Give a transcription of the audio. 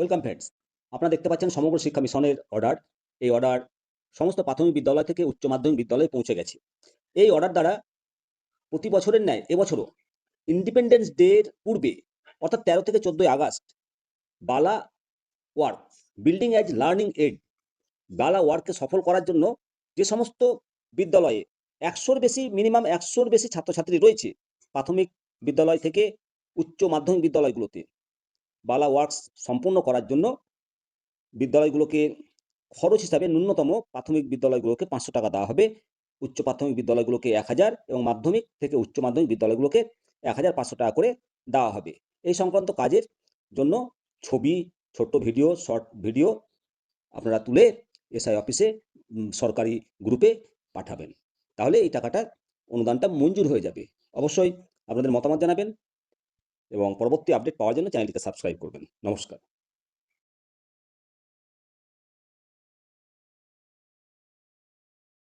Welcome friends আপনারা দেখতে পাচ্ছেন সমগ্র শিক্ষা মিশনের অর্ডার এই অর্ডার সমস্ত প্রাথমিক বিদ্যালয় থেকে উচ্চ মাধ্যমিক বিদ্যালয়ে পৌঁছে গেছে। এই অর্ডার দ্বারা প্রতি বছরের ন্যায় এবছরও ইন্ডিপেন্ডেন্স ডের পূর্বে, অর্থাৎ তেরো থেকে চোদ্দোই August, BaLA work building as learning aid BaLA ওয়ার্ককে সফল করার জন্য যে সমস্ত বিদ্যালয়ে একশোর বেশি মিনিমাম একশোর বেশি ছাত্রছাত্রী রয়েছে, প্রাথমিক বিদ্যালয় থেকে উচ্চ মাধ্যমিক বিদ্যালয়গুলোতে বালা ওয়ার্কস সম্পূর্ণ করার জন্য বিদ্যালয়গুলোকে খরচ হিসাবে ন্যূনতম প্রাথমিক বিদ্যালয়গুলোকে পাঁচশো টাকা দেওয়া হবে। উচ্চ প্রাথমিক বিদ্যালয়গুলোকে এক হাজার এবং মাধ্যমিক থেকে উচ্চ মাধ্যমিক বিদ্যালয়গুলোকে এক হাজার পাঁচশো টাকা করে দেওয়া হবে। এই সংক্রান্ত কাজের জন্য ছবি, ছোট্ট ভিডিও, শর্ট ভিডিও আপনারা তুলে এসআই অফিসে সরকারি গ্রুপে পাঠাবেন। তাহলে এই টাকাটা অনুদানটা মঞ্জুর হয়ে যাবে। অবশ্যই আপনাদের মতামত জানাবেন। এবং পরবর্তী আপডেট পাওয়ার জন্য চ্যানেলটিকে সাবস্ক্রাইব করবেন। নমস্কার।